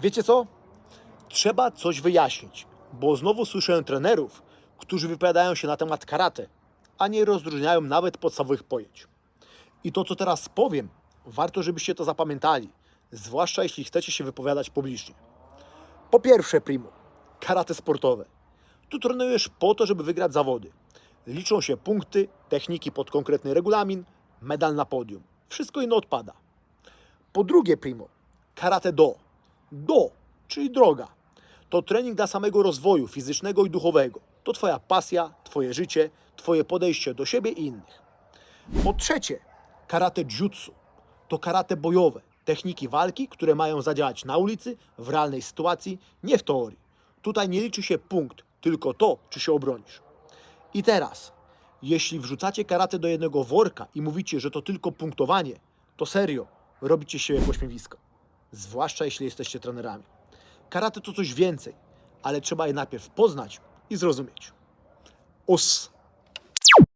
Wiecie co? Trzeba coś wyjaśnić, bo znowu słyszę trenerów, którzy wypowiadają się na temat karate, a nie rozróżniają nawet podstawowych pojęć. I to, co teraz powiem, warto, żebyście to zapamiętali, zwłaszcza jeśli chcecie się wypowiadać publicznie. Po pierwsze, primo, karate sportowe. Tu trenujesz po to, żeby wygrać zawody. Liczą się punkty, techniki pod konkretny regulamin, medal na podium. Wszystko inne odpada. Po drugie, primo, karate do. Do, czyli droga. To trening dla samego rozwoju fizycznego i duchowego. To Twoja pasja, Twoje życie, Twoje podejście do siebie i innych. Po trzecie, karate jutsu. To karate bojowe, techniki walki, które mają zadziałać na ulicy, w realnej sytuacji, nie w teorii. Tutaj nie liczy się punkt, tylko to, czy się obronisz. I teraz, jeśli wrzucacie karate do jednego worka i mówicie, że to tylko punktowanie, to serio, robicie się pośmiewisko. Zwłaszcza jeśli jesteście trenerami. Karate to coś więcej, ale trzeba je najpierw poznać i zrozumieć. Us.